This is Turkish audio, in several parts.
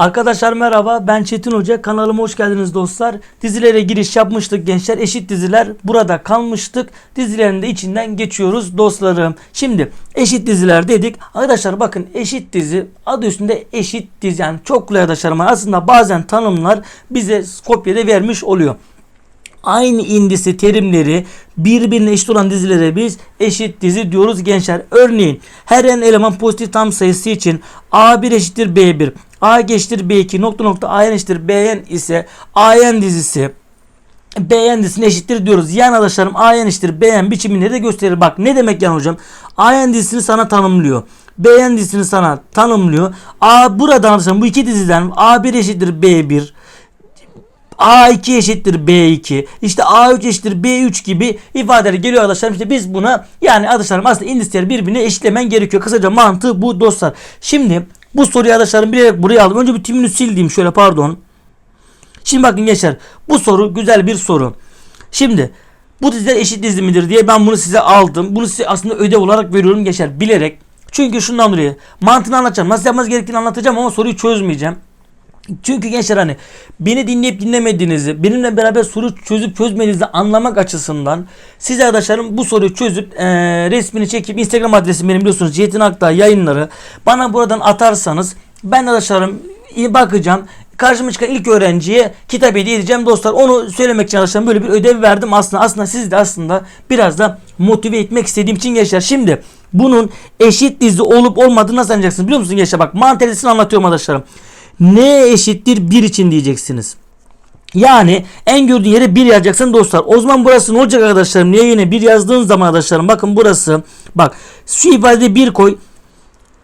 Arkadaşlar merhaba ben Çetin Hoca kanalıma hoş geldiniz dostlar. Dizilere giriş yapmıştık gençler eşit diziler burada kalmıştık. Dizilerin de içinden geçiyoruz dostlarım. Şimdi eşit diziler dedik. Arkadaşlar bakın eşit dizi adı üstünde eşit dizi yani çok kolay arkadaşlar ama aslında bazen tanımlar bize kopyada vermiş oluyor. Aynı indisi terimleri birbirine eşit olan dizilere biz eşit dizi diyoruz gençler. Örneğin her n eleman pozitif tam sayısı için A1 eşittir B1, A eşittir B2 nokta nokta A n eşittir Bn ise AN dizisi Bn dizisine eşittir diyoruz. Yani arkadaşlarım AN eşittir Bn biçimini de gösterir. Bak ne demek yani hocam? AN dizisini sana tanımlıyor. Bn dizisini sana tanımlıyor. A buradan arkadaşlar bu iki diziden A1 eşittir B1 A2 eşittir B2 işte A3 eşittir B3 gibi ifadeler geliyor arkadaşlar. İşte biz buna yani arkadaşlarım aslında indisleri birbirine eşitlemen gerekiyor. Kısaca mantığı bu dostlar. Şimdi bu soruyu arkadaşlarım bilerek buraya aldım. Önce bir timini sildiğim şöyle pardon. Şimdi bakın gençler bu soru güzel bir soru. Şimdi bu diziler eşit dizi midir diye ben bunu size aldım. Bunu size aslında ödev olarak veriyorum gençler bilerek. Çünkü şundan dolayı mantığını anlatacağım. Nasıl yapmanız gerektiğini anlatacağım ama soruyu çözmeyeceğim. Çünkü gençler hani beni dinleyip dinlemediğinizi, benimle beraber soru çözüp çözmediğinizi anlamak açısından size arkadaşlarım bu soruyu çözüp e, resmini çekip Instagram adresim benim biliyorsunuz Cihetin Akdağ yayınları bana buradan atarsanız ben arkadaşlarım bakacağım. Karşıma çıkan ilk öğrenciye kitap hediye edeceğim dostlar. Onu söylemek için arkadaşlar böyle bir ödev verdim aslında. Aslında siz de aslında biraz da motive etmek istediğim için gençler. Şimdi bunun eşit dizi olup olmadığını nasıl anlayacaksınız biliyor musunuz gençler? Bak mantalitesini anlatıyorum arkadaşlarım. N eşittir 1 için diyeceksiniz. Yani en gördüğün yere 1 yazacaksın dostlar. O zaman burası ne olacak arkadaşlarım? Niye yine 1 yazdığın zaman arkadaşlarım bakın burası. Bak şu ifadede 1 koy.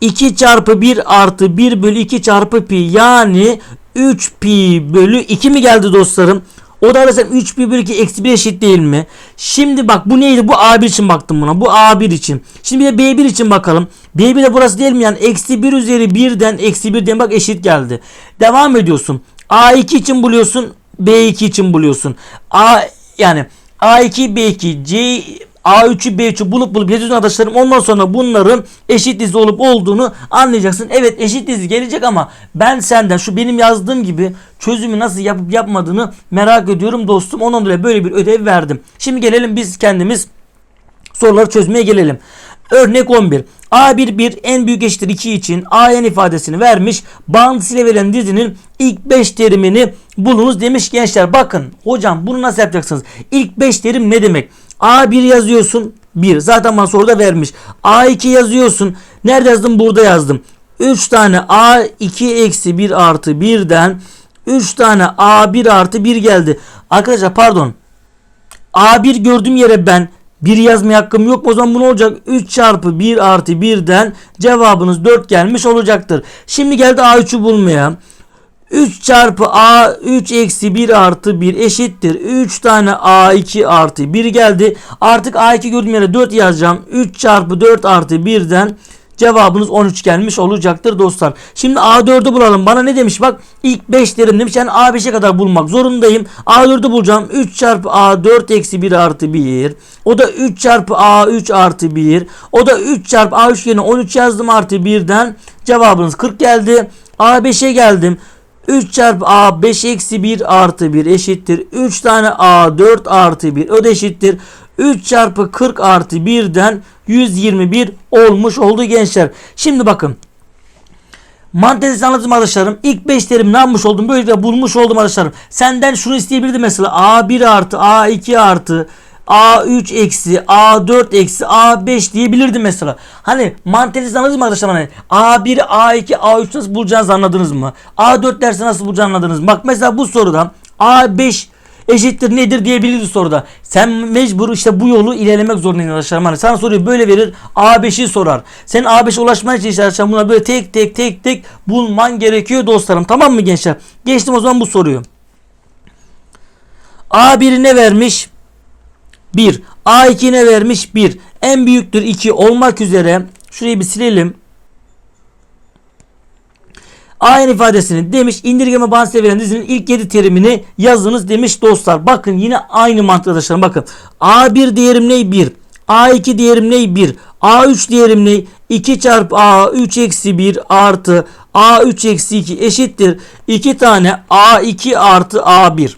2 çarpı 1 artı 1 bölü 2 çarpı pi yani 3 pi bölü 2 mi geldi dostlarım? O da arkadaşlar 3 pi bölü 2 eksi 1 eşit değil mi? Şimdi bak bu neydi? Bu A1 için baktım buna. Bu A1 için. Şimdi bir de B1 için bakalım. B1 de burası değil mi? Yani eksi 1 üzeri 1'den eksi 1'den bak eşit geldi. Devam ediyorsun. A2 için buluyorsun. B2 için buluyorsun. A yani A2 B2 C A3'ü B3'ü bulup bulup yazıyorsun arkadaşlarım. Ondan sonra bunların eşit dizi olup olduğunu anlayacaksın. Evet eşit dizi gelecek ama ben senden şu benim yazdığım gibi çözümü nasıl yapıp yapmadığını merak ediyorum dostum. Ondan dolayı böyle bir ödev verdim. Şimdi gelelim biz kendimiz soruları çözmeye gelelim. Örnek 11. A1 1 en büyük eşittir 2 için AN ifadesini vermiş. Bağıntısıyla verilen dizinin ilk 5 terimini bulunuz demiş gençler. Bakın hocam bunu nasıl yapacaksınız? İlk 5 terim ne demek? A1 yazıyorsun 1. Zaten bana soruda vermiş. A2 yazıyorsun. Nerede yazdım? Burada yazdım. 3 tane A2 eksi 1 artı 1'den 3 tane A1 artı 1 geldi. Arkadaşlar pardon. A1 gördüğüm yere ben 1 yazmaya hakkım yok. O zaman bu ne olacak? 3 çarpı 1 artı 1'den cevabınız 4 gelmiş olacaktır. Şimdi geldi A3'ü bulmaya. 3 çarpı A3 eksi 1 artı 1 eşittir. 3 tane A2 artı 1 geldi. Artık A2 gördüğüm yere 4 yazacağım. 3 çarpı 4 artı 1'den cevabınız 13 gelmiş olacaktır dostlar. Şimdi A4'ü bulalım. Bana ne demiş? Bak ilk 5 derim demiş. Yani A5'e kadar bulmak zorundayım. A4'ü bulacağım. 3 çarpı A4 eksi 1 artı 1. O da 3 çarpı A3 artı 1. O da 3 çarpı A3 yerine 13 yazdım artı 1'den. Cevabınız 40 geldi. A5'e geldim. 3 çarpı A5 eksi 1 artı 1 eşittir. 3 tane A4 artı 1 o da eşittir. 3 çarpı 40 artı 1'den 121 olmuş oldu gençler. Şimdi bakın. Mantezi anladım arkadaşlarım. İlk 5 terim ne yapmış oldum? Böylelikle bulmuş oldum arkadaşlarım. Senden şunu isteyebilirdim mesela. A1 artı A2 artı A3 eksi A4 eksi A5 diyebilirdim mesela. Hani manteliz anladınız mı arkadaşlar? Hani A1, A2, A3 nasıl bulacağınızı anladınız mı? A4 dersi nasıl bulacağınızı anladınız mı? Bak mesela bu soruda A5 eşittir nedir diyebilirdi soruda. Sen mecbur işte bu yolu ilerlemek zorundaydın arkadaşlar. Hani sana soruyu böyle verir A5'i sorar. Sen A5'e ulaşman için arkadaşlar bunları böyle tek tek tek tek bulman gerekiyor dostlarım. Tamam mı gençler? Geçtim o zaman bu soruyu. A1 ne vermiş? 1. A2 ne vermiş? 1. En büyüktür 2 olmak üzere şurayı bir silelim. Aynı ifadesini demiş indirgeme bahsede veren dizinin ilk 7 terimini yazınız demiş dostlar. Bakın yine aynı mantık arkadaşlar bakın. A1 değerim ne? 1. A2 değerim ne? 1. A3 değerim ne? 2 çarpı A3 eksi 1 artı A3 eksi 2 eşittir. 2 tane A2 artı A1.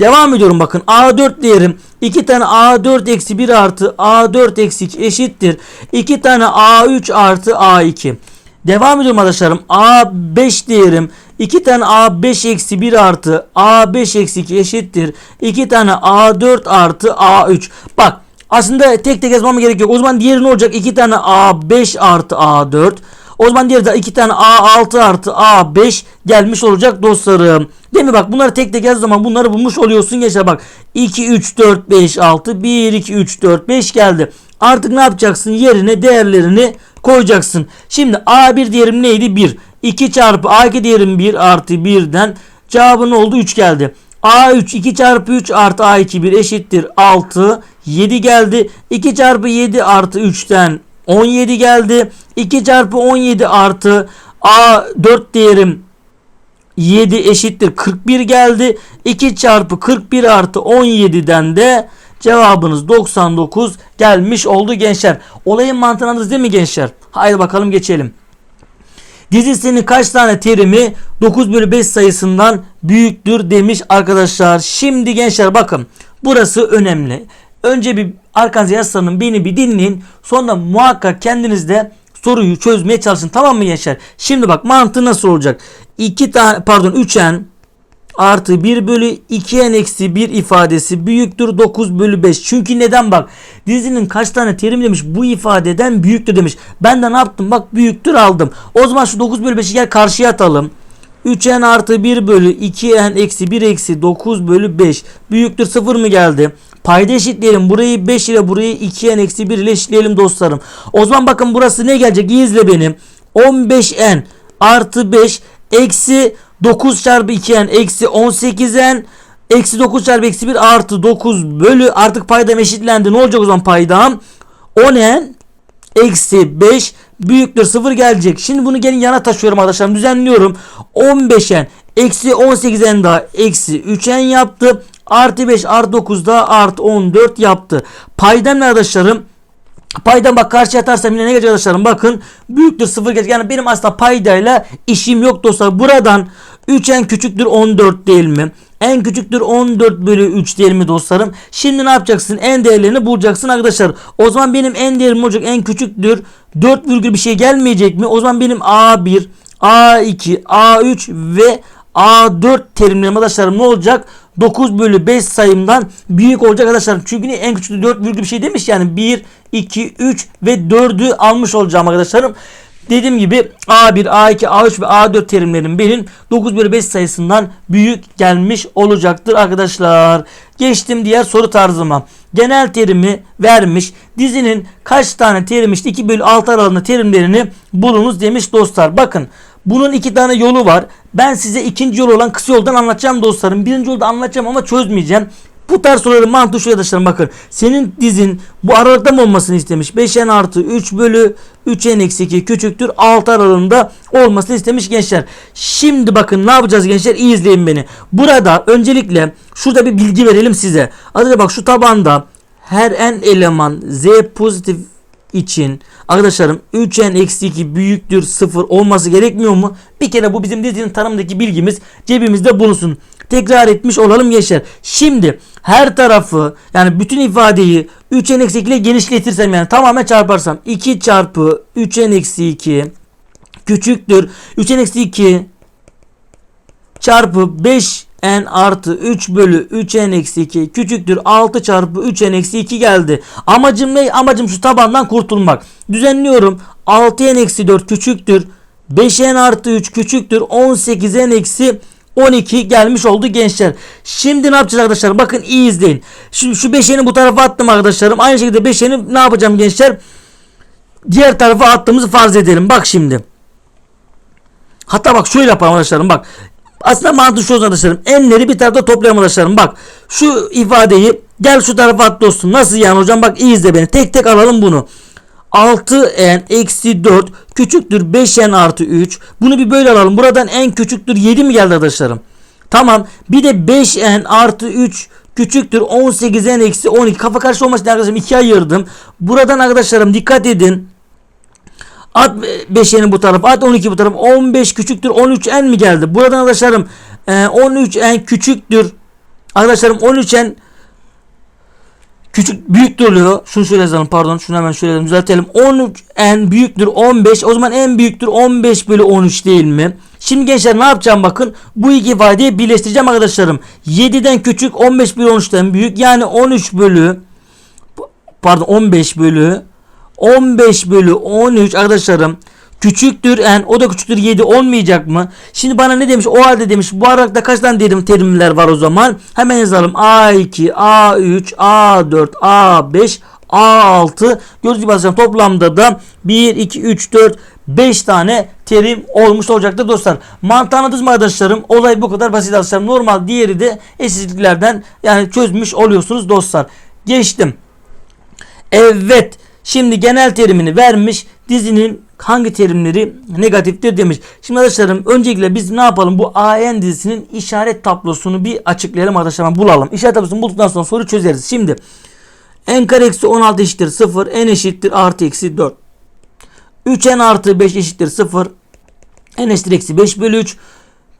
Devam ediyorum bakın. A4 değerim 2 tane A4 eksi 1 artı A4 eksi 2 eşittir. 2 tane A3 artı A2. Devam ediyorum arkadaşlarım. A5 değerim 2 tane A5 eksi 1 artı A5 eksi 2 eşittir. 2 tane A4 artı A3. Bak aslında tek tek yazmam gerek yok. O zaman diğeri ne olacak? 2 tane A5 artı A4. O zaman diğeri de 2 tane A6 artı A5 gelmiş olacak dostlarım. Değil mi bak bunları tek tek yaz zaman bunları bulmuş oluyorsun gençler bak. 2 3 4 5 6 1 2 3 4 5 geldi. Artık ne yapacaksın? Yerine değerlerini koyacaksın. Şimdi A1 değerim neydi? 1. 2 çarpı A2 değerim 1 artı 1'den cevabı ne oldu? 3 geldi. A3 2 çarpı 3 artı A2 1 eşittir 6. 7 geldi. 2 çarpı 7 artı 3'ten 17 geldi. 2 çarpı 17 artı A4 değerim 7 eşittir 41 geldi. 2 çarpı 41 artı 17'den de cevabınız 99 gelmiş oldu gençler. Olayın mantığını anladınız değil mi gençler? Haydi bakalım geçelim. Dizisinin kaç tane terimi 9 bölü 5 sayısından büyüktür demiş arkadaşlar. Şimdi gençler bakın burası önemli. Önce bir arkanıza yaslanın beni bir dinleyin. Sonra muhakkak kendiniz de soruyu çözmeye çalışın. Tamam mı gençler? Şimdi bak mantığı nasıl olacak? 2 tane pardon 3n artı 1 bölü 2n eksi 1 ifadesi büyüktür 9 bölü 5. Çünkü neden bak dizinin kaç tane terim demiş bu ifadeden büyüktür demiş. Ben de ne yaptım bak büyüktür aldım. O zaman şu 9 bölü 5'i gel karşıya atalım. 3n artı 1 bölü 2n eksi 1 eksi 9 bölü 5 büyüktür 0 mı geldi? Payda eşitleyelim. Burayı 5 ile burayı 2n eksi 1 ile eşitleyelim dostlarım. O zaman bakın burası ne gelecek? İyi izle benim. 15n artı 5 eksi 9 çarpı 2n eksi 18n eksi 9 çarpı eksi 1 artı 9 bölü artık paydam eşitlendi. Ne olacak o zaman paydam? 10n eksi 5 büyüktür 0 gelecek. Şimdi bunu gelin yana taşıyorum arkadaşlar. Düzenliyorum. 15n eksi 18n daha eksi 3n yaptı. Artı 5 artı 9 da artı 14 yaptı. Paydam arkadaşlarım? Paydan bak karşıya atarsam yine ne gelecek arkadaşlarım? Bakın büyüktür 0 gelecek. Yani benim aslında paydayla işim yok dostlar. Buradan 3 en küçüktür 14 değil mi? En küçüktür 14 bölü 3 değil mi dostlarım? Şimdi ne yapacaksın? En değerlerini bulacaksın arkadaşlar. O zaman benim en değerim olacak en küçüktür. 4 virgül bir şey gelmeyecek mi? O zaman benim A1, A2, A3 ve A4 terimlerim arkadaşlarım ne olacak? 9 bölü 5 sayımdan büyük olacak arkadaşlar. Çünkü en küçük 4 virgül bir şey demiş yani 1, 2, 3 ve 4'ü almış olacağım arkadaşlarım. Dediğim gibi A1, A2, A3 ve A4 terimlerim benim 9 bölü 5 sayısından büyük gelmiş olacaktır arkadaşlar. Geçtim diğer soru tarzıma. Genel terimi vermiş. Dizinin kaç tane terim işte 2 bölü 6 aralığında terimlerini bulunuz demiş dostlar. Bakın bunun iki tane yolu var. Ben size ikinci yol olan kısa yoldan anlatacağım dostlarım. Birinci yolda anlatacağım ama çözmeyeceğim. Bu tarz soruların mantığı şu arkadaşlarım bakın. Senin dizin bu aralıkta mı olmasını istemiş? 5n artı 3 bölü 3n eksi 2 küçüktür. 6 aralığında olmasını istemiş gençler. Şimdi bakın ne yapacağız gençler? İyi izleyin beni. Burada öncelikle şurada bir bilgi verelim size. Arkadaşlar bak şu tabanda her n eleman z pozitif için arkadaşlarım 3n eksi 2 büyüktür 0 olması gerekmiyor mu? Bir kere bu bizim dizinin tanımdaki bilgimiz cebimizde bulunsun. Tekrar etmiş olalım gençler. Şimdi her tarafı yani bütün ifadeyi 3n eksi 2 ile genişletirsem yani tamamen çarparsam 2 çarpı 3n eksi 2 küçüktür 3n eksi 2 çarpı 5 n artı 3 bölü 3n eksi 2 küçüktür 6 çarpı 3n eksi 2 geldi. Amacım ne? Amacım şu tabandan kurtulmak. Düzenliyorum. 6n eksi 4 küçüktür. 5n artı 3 küçüktür. 18n eksi 12 gelmiş oldu gençler. Şimdi ne yapacağız arkadaşlar? Bakın iyi izleyin. Şu, şu 5'eni bu tarafa attım arkadaşlarım. Aynı şekilde 5'eni ne yapacağım gençler? Diğer tarafa attığımızı farz edelim. Bak şimdi. Hatta bak şöyle yapalım arkadaşlarım bak. Aslında mantığı şu arkadaşlarım. Enleri bir tarafta toplayalım arkadaşlarım. Bak şu ifadeyi gel şu tarafa at dostum. Nasıl yani hocam bak iyi izle beni. Tek tek alalım bunu. 6n eksi 4 küçüktür 5n artı 3. Bunu bir böyle alalım. Buradan n küçüktür 7 mi geldi arkadaşlarım? Tamam. Bir de 5n artı 3 küçüktür 18'en eksi 12. Kafa karşı olmasın arkadaşlarım 2'ye ayırdım. Buradan arkadaşlarım dikkat edin. At 5'ini bu tarafa at 12 bu tarafa 15 küçüktür 13 n mi geldi? Buradan arkadaşlarım e, 13 n küçüktür. Arkadaşlarım 13 n küçük büyüktür oluyor. Şunu şöyle yazalım pardon. Şunu hemen şöyle düzeltelim. 13 n büyüktür 15. O zaman n büyüktür 15 bölü 13 değil mi? Şimdi gençler ne yapacağım bakın. Bu iki ifadeyi birleştireceğim arkadaşlarım. 7'den küçük 15 bölü 13'ten büyük. Yani 13 bölü pardon 15 bölü 15 bölü 13 arkadaşlarım küçüktür n o da küçüktür 7 olmayacak mı? Şimdi bana ne demiş? O halde demiş. Bu aralıkta kaç tane dedim terimler var o zaman? Hemen yazalım. A2, A3, A4, A5, A6 gördüğünüz gibi arkadaşlar toplamda da 1, 2, 3, 4, 5 tane terim olmuş olacaktır dostlar. Mantığı anladınız mı arkadaşlarım? Olay bu kadar basit arkadaşlar. Normal diğeri de eşitliklerden yani çözmüş oluyorsunuz dostlar. Geçtim. Evet. Şimdi genel terimini vermiş. Dizinin hangi terimleri negatiftir demiş. Şimdi arkadaşlarım öncelikle biz ne yapalım? Bu AN dizisinin işaret tablosunu bir açıklayalım arkadaşlar. Bulalım. İşaret tablosunu bulduktan sonra soru çözeriz. Şimdi n kare eksi 16 eşittir 0. n eşittir artı eksi 4. 3n artı 5 eşittir 0. n eşittir eksi 5 bölü 3.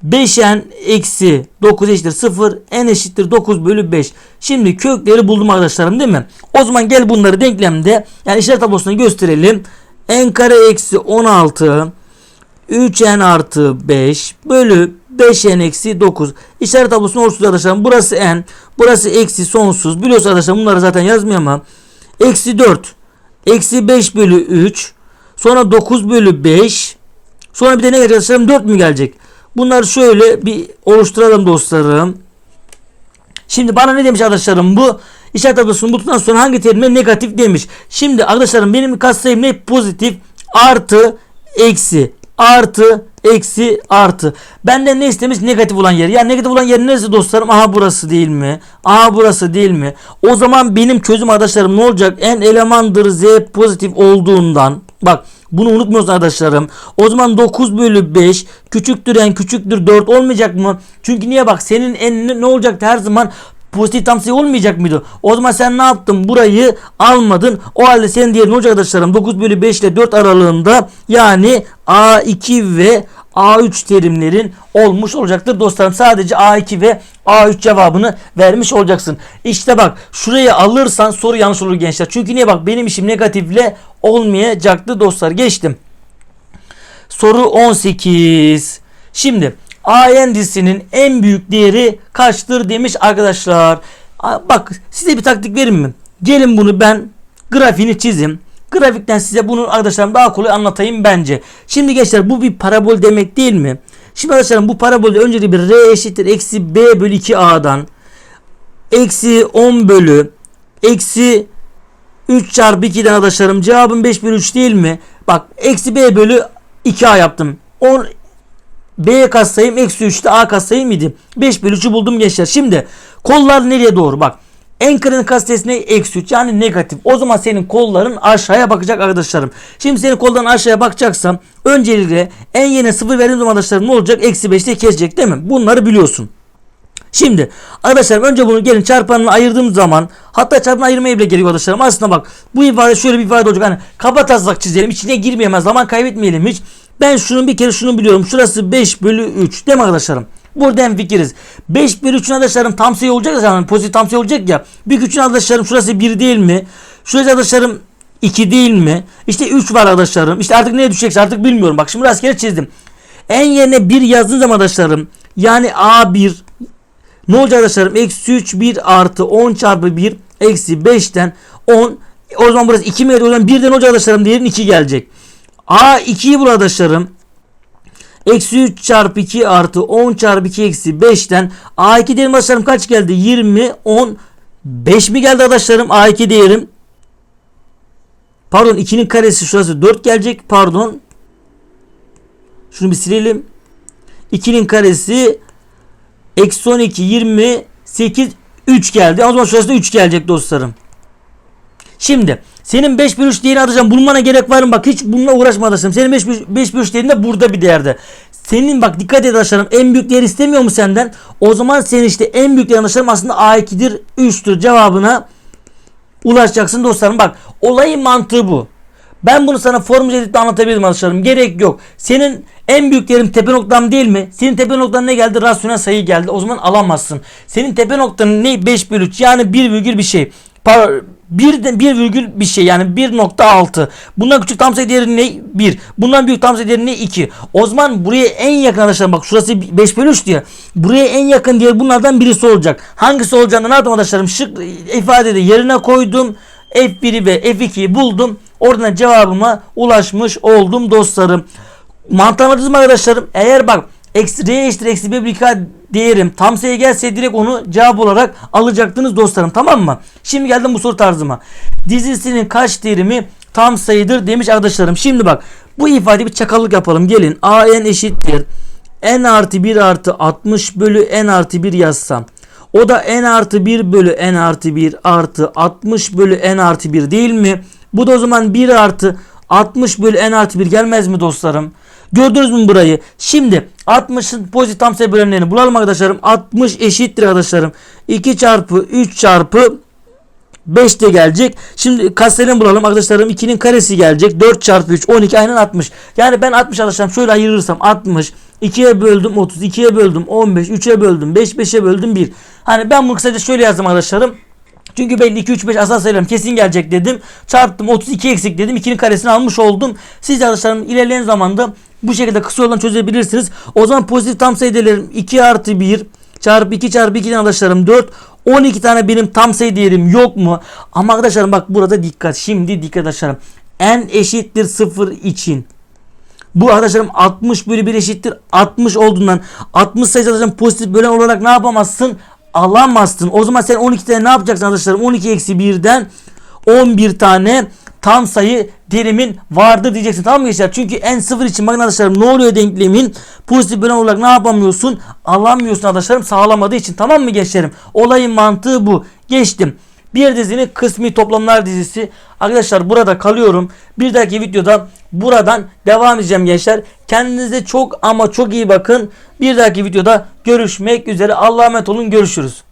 5n eksi 9 eşittir 0. n eşittir 9 bölü 5. Şimdi kökleri buldum arkadaşlarım değil mi? O zaman gel bunları denklemde yani işaret tablosuna gösterelim. n kare eksi 16 3n artı 5 bölü 5n eksi 9. İşaret tablosunu oluşturdu arkadaşlar. Burası n. Burası eksi sonsuz. Biliyorsunuz arkadaşlar bunları zaten yazmıyor ama. Eksi 4. Eksi 5 bölü 3. Sonra 9 bölü 5. Sonra bir de ne gelecek arkadaşlarım? 4 mü gelecek? Bunları şöyle bir oluşturalım dostlarım. Şimdi bana ne demiş arkadaşlarım bu? İşaret tablosunu bulduktan sonra hangi terime negatif demiş. Şimdi arkadaşlarım benim katsayım ne? Pozitif artı eksi artı eksi artı. Benden ne istemiş? Negatif olan yer. Ya negatif olan yer neresi dostlarım? Aha burası değil mi? Aha burası değil mi? O zaman benim çözüm arkadaşlarım ne olacak? En elemandır z pozitif olduğundan. Bak bunu unutmuyoruz arkadaşlarım. O zaman 9 bölü 5 küçüktür en küçüktür 4 olmayacak mı? Çünkü niye bak senin en ne olacaktı her zaman pozitif tam sayı olmayacak mıydı? O zaman sen ne yaptın? Burayı almadın. O halde senin diğer ne olacak arkadaşlarım? 9 bölü 5 ile 4 aralığında yani A2 ve A3 terimlerin olmuş olacaktır dostlarım. Sadece A2 ve A3 cevabını vermiş olacaksın. İşte bak şurayı alırsan soru yanlış olur gençler. Çünkü niye bak benim işim negatifle olmayacaktı dostlar. Geçtim. Soru 18. Şimdi AN dizisinin en büyük değeri kaçtır demiş arkadaşlar. Bak size bir taktik verin mi? Gelin bunu ben grafiğini çizim. Grafikten size bunu arkadaşlarım daha kolay anlatayım bence. Şimdi gençler bu bir parabol demek değil mi? Şimdi arkadaşlarım bu parabolde önce bir r eşittir eksi b bölü 2a'dan eksi 10 bölü eksi 3 çarpı 2'den arkadaşlarım cevabım 5 bölü 3 değil mi? Bak eksi b bölü 2a yaptım. 10 B katsayım eksi 3'te A katsayım idi. 5 bölü 3'ü buldum gençler. Şimdi kollar nereye doğru bak. En kırın katsayısı ne? Eksi 3 yani negatif. O zaman senin kolların aşağıya bakacak arkadaşlarım. Şimdi senin kolların aşağıya bakacaksam öncelikle en yeni sıfır verdiğim zaman arkadaşlarım ne olacak? Eksi 5'te kesecek değil mi? Bunları biliyorsun. Şimdi arkadaşlar önce bunu gelin çarpanını ayırdığım zaman hatta çarpanı ayırmaya bile gerekiyor arkadaşlarım. Aslında bak bu ifade şöyle bir ifade olacak. Hani kaba taslak çizelim içine girmeyemez zaman kaybetmeyelim hiç. Ben şunun bir kere şunu biliyorum. Şurası 5 bölü 3 değil mi arkadaşlarım? Buradan fikiriz. 5 bölü 3'ün arkadaşlarım tam sayı olacak ya yani pozitif tam sayı olacak ya. Bir küçüğün arkadaşlarım şurası 1 değil mi? Şurası arkadaşlarım 2 değil mi? İşte 3 var arkadaşlarım. İşte artık neye düşecekse artık bilmiyorum. Bak şimdi rastgele çizdim. En yerine 1 yazdığım zaman arkadaşlarım yani A1 ne olacak arkadaşlarım? Eksi 3 1 artı 10 çarpı 1 eksi 5'ten 10 o zaman burası 2 mi geliyor? O zaman 1'den olacak arkadaşlarım diğerin 2 gelecek. A2'yi bul arkadaşlarım. Eksi 3 çarpı 2 artı 10 çarpı 2 eksi 5'ten A2 değerim arkadaşlarım kaç geldi? 20, 10, 5 mi geldi arkadaşlarım? A2 değerim. Pardon 2'nin karesi şurası 4 gelecek. Pardon. Şunu bir silelim. 2'nin karesi eksi 12, 28, 3 geldi. O zaman şurası da 3 gelecek dostlarım. Şimdi senin 5 bölü 3 değerini arayacağım. Bulmana gerek var mı? Bak hiç bununla uğraşma. Senin 5 bölü 5 bölü 3 değerin de burada bir değerde. Senin bak dikkat et arkadaşlarım en büyük değer istemiyor mu senden? O zaman senin işte en büyük değer arkadaşlarım aslında A2'dir 3'tür cevabına ulaşacaksın dostlarım. Bak olayın mantığı bu. Ben bunu sana formül edip anlatabilirim arkadaşlarım. Gerek yok. Senin en büyük değerin tepe noktam değil mi? Senin tepe noktan ne geldi? Rasyonel sayı geldi. O zaman alamazsın. Senin tepe noktanın ne? 5 bölü 3 yani 1 virgül bir şey. Par bir, de, bir virgül bir şey yani 1.6. Bundan küçük tam sayı değeri ne? 1. Bundan büyük tam sayı değeri ne? 2. O zaman buraya en yakın arkadaşlar bak şurası 5 bölü 3 diye. Buraya en yakın diğer bunlardan birisi olacak. Hangisi olacağını ne yaptım arkadaşlarım? Şık ifadede yerine koydum. F1'i ve F2'yi buldum. Oradan cevabıma ulaşmış oldum dostlarım. Mantığı anladınız mı arkadaşlarım? Eğer bak eksi r eşittir eksi 1 bölü 2 değerim tam sayı gelse direkt onu cevap olarak alacaktınız dostlarım tamam mı? Şimdi geldim bu soru tarzıma. Dizisinin kaç terimi tam sayıdır demiş arkadaşlarım. Şimdi bak bu ifade bir çakallık yapalım. Gelin a n eşittir. n artı 1 artı 60 bölü n artı 1 yazsam. O da n artı 1 bölü n artı 1 artı 60 bölü n artı 1 değil mi? Bu da o zaman 1 artı 60 bölü n artı 1 gelmez mi dostlarım? Gördünüz mü burayı? Şimdi 60'ın pozitif tam sayı bölümlerini bulalım arkadaşlarım. 60 eşittir arkadaşlarım. 2 çarpı 3 çarpı 5 de gelecek. Şimdi katsayılarını bulalım arkadaşlarım. 2'nin karesi gelecek. 4 çarpı 3 12 aynen 60. Yani ben 60 arkadaşlarım şöyle ayırırsam 60 2'ye böldüm 30 2'ye böldüm 15 3'e böldüm 5 5'e böldüm 1. Hani ben bunu kısaca şöyle yazdım arkadaşlarım. Çünkü belli 2 3 5 asal sayılarım kesin gelecek dedim. Çarptım 32 eksik dedim. 2'nin karesini almış oldum. Siz de arkadaşlarım ilerleyen zamanda bu şekilde kısa yoldan çözebilirsiniz. O zaman pozitif tam sayı değerlerim 2 artı 1 çarpı 2 çarpı 2'den arkadaşlarım 4. 12 tane benim tam sayı değerim yok mu? Ama arkadaşlarım bak burada dikkat. Şimdi dikkat arkadaşlarım. n eşittir 0 için. Bu arkadaşlarım 60 bölü 1 eşittir 60 olduğundan 60 sayısı arkadaşlarım pozitif bölen olarak ne yapamazsın? Alamazsın. O zaman sen 12 tane ne yapacaksın arkadaşlarım? 12 eksi 1'den 11 tane tam sayı derimin vardır diyeceksin. Tamam mı gençler? Çünkü n sıfır için bakın arkadaşlarım ne oluyor denklemin? Pozitif bölen olarak ne yapamıyorsun? Alamıyorsun arkadaşlarım sağlamadığı için. Tamam mı gençlerim? Olayın mantığı bu. Geçtim. Bir dizinin kısmi toplamlar dizisi. Arkadaşlar burada kalıyorum. Bir dahaki videoda buradan devam edeceğim gençler. Kendinize çok ama çok iyi bakın. Bir dahaki videoda görüşmek üzere. Allah'a emanet olun. Görüşürüz.